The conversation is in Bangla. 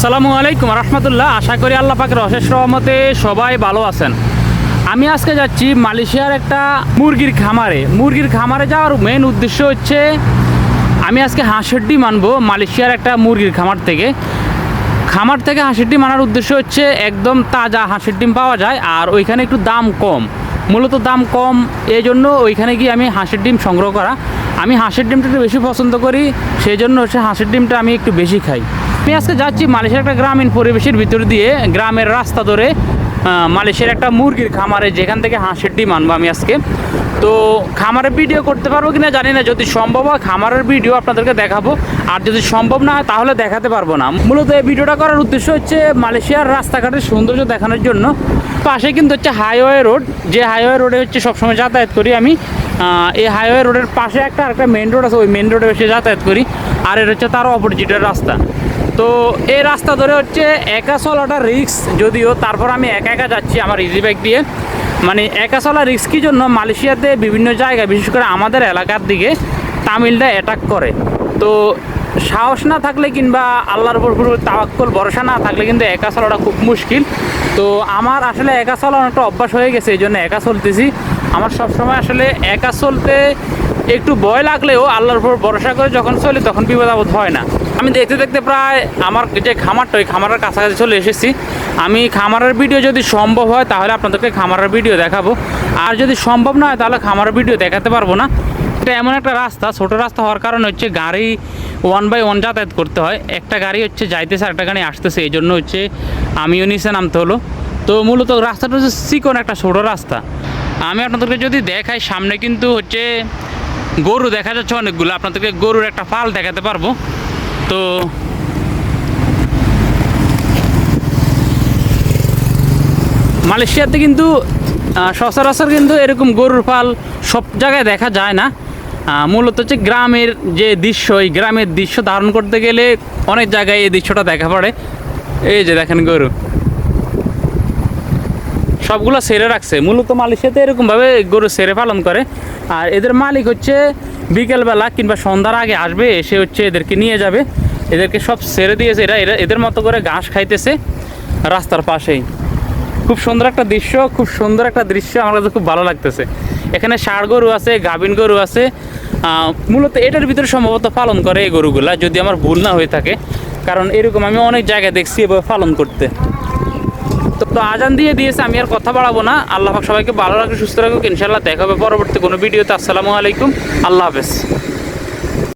আসসালামু আলাইকুম রহমতুল্লাহ। আশা করি আল্লাহ পাকের অশেষ রহমতে সবাই ভালো আছেন। আমি আজকে যাচ্ছি মালয়েশিয়ার একটা মুরগির খামারে। মুরগির খামারে যাওয়ার মেন উদ্দেশ্য হচ্ছে, আমি আজকে হাঁসের ডিম আনব মালয়েশিয়ার একটা মুরগির খামার থেকে। খামার থেকে হাঁসের ডিম আনার উদ্দেশ্য হচ্ছে, একদম তাজা হাঁসের ডিম পাওয়া যায় আর ওইখানে একটু দাম কম। মূলত দাম কম এই জন্য ওইখানে গিয়ে আমি হাঁসের ডিম সংগ্রহ করা। আমি হাঁসের ডিমটা একটু বেশি পছন্দ করি সেই জন্য হচ্ছে হাঁসের ডিমটা আমি একটু বেশি খাই। আমি আজকে যাচ্ছি মালয়েশিয়ার একটা গ্রামীণ পরিবেশের ভিতর দিয়ে, গ্রামের রাস্তা ধরে মালয়েশিয়ার একটা মুরগির খামারে যেখান থেকে হাঁসের ডিম আনব আমি আজকে। তো খামারের ভিডিও করতে পারব কিনা জানি না, যদি সম্ভব হয় খামারের ভিডিও আপনাদেরকে দেখাবো। আর যদি সম্ভব না হয়, তাহলে দেখাতে পারব না। মূলত এই ভিডিওটা করার উদ্দেশ্য হচ্ছে মালয়েশিয়ার রাস্তাঘাটের সৌন্দর্য দেখানোর জন্য। পাশে কিন্তু হচ্ছে হাইওয়ে রোড যে হাইওয়ে রোডে হচ্ছে সবসময় যাতায়াত করি আমি। এই হাইওয়ে রোডের পাশে একটা একটা মেন রোড আছে, ওই মেন রোডে বেশি যাতায়াত করি, আর এটা হচ্ছে তার অপোজিটের রাস্তা। তো এই রাস্তা ধরে হচ্ছে একা চলাটা রিক্স যদিও তারপর আমি একা একা যাচ্ছি আমার ইজি বাইক দিয়ে। মানে একা চলা রিক্স কি জন্য? মালয়েশিয়াতে বিভিন্ন জায়গায়, বিশেষ করে আমাদের এলাকার দিকে তামিলরা অ্যাটাক করে। তো সাহস না থাকলে কিংবা আল্লাহর উপর পুরো তাওয়াক্কল, ভরসা না থাকলে কিন্তু একা চলাটা খুব মুশকিল। তো আমার আসলে একা চলানো একটা অভ্যাস হয়ে গেছে, এই জন্য একা চলতেছি। আমার সবসময় আসলে একা চলতে একটু ভয় লাগলেও আল্লাহর উপর ভরসা করে যখন চলি তখন বিপদ আপদ হয় না। আমি দেখতে দেখতে প্রায় আমার যে খামারটা, ওই খামারের কাছাকাছি চলে এসেছি। আমি খামারের ভিডিও যদি সম্ভব হয় তাহলে আপনাদেরকে খামারের ভিডিও দেখাবো। আর যদি সম্ভব না হয় তাহলে খামারের ভিডিও দেখাতে পারব না। এটা এমন একটা রাস্তা, ছোট রাস্তা হওয়ার কারণে হচ্ছে গাড়ি ওয়ান বাই ওয়ান যাতায়াত করতে হয়। একটা গাড়ি হচ্ছে যাইতেছে একটা গাড়ি আসতেছে এই জন্য হচ্ছে আমিও নিচে নামতে হলো। তো মূলত রাস্তাটা হচ্ছে চিকন একটা ছোট রাস্তা। আমি আপনাদেরকে যদি দেখাই, সামনে কিন্তু হচ্ছে গরু দেখা যাচ্ছে অনেকগুলো। আপনাদেরকে গরুর একটা পাল দেখাতে পারব। তো মালয়েশিয়াতে কিন্তু সচরাচর কিন্তু এরকম গরুর পাল সব জায়গায় দেখা যায় না। মূলত হচ্ছে গ্রামের যে দৃশ্য, এই গ্রামের দৃশ্য ধারণ করতে গেলে অনেক জায়গায় এই দৃশ্যটা দেখা পড়ে। এই যে দেখেন গরু। সবগুলো সেরে রাখছে। মূলত মালয়েশিয়াতে এরকমভাবে গরু সেরে পালন করে। আর এদের মালিক হচ্ছে বিকেলবেলা কিংবা সন্ধ্যার আগে আসবে, এসে হচ্ছে এদেরকে নিয়ে যাবে। এদেরকে সব সেরে দিয়েছে। এরা এরা, এদের মতো করে ঘাস খাইতেছে রাস্তার পাশেই। খুব সুন্দর একটা দৃশ্য, খুব সুন্দর একটা দৃশ্য। আমার কাছে খুব ভালো লাগতেছে। এখানে ষাড় গরু আছে, গাভিন গরু আছে। মূলত এটার ভিতরে সম্ভবত পালন করে এই গরুগুলা, যদি আমার ভুল না হয়ে থাকে। কারণ এরকম আমি অনেক জায়গায় দেখছি এভাবে পালন করতে। তো তো আজান দিয়ে দিয়েছে, আমি আর কথা বাড়াবো না। আল্লাহ সবাইকে ভালো রাখবে সুস্থ রাখুক। ইনশাল্লাহ দেখা হবে পরবর্তী কোনো ভিডিওতে। আসসালামু আলাইকুম। আল্লাহ হাফেজ।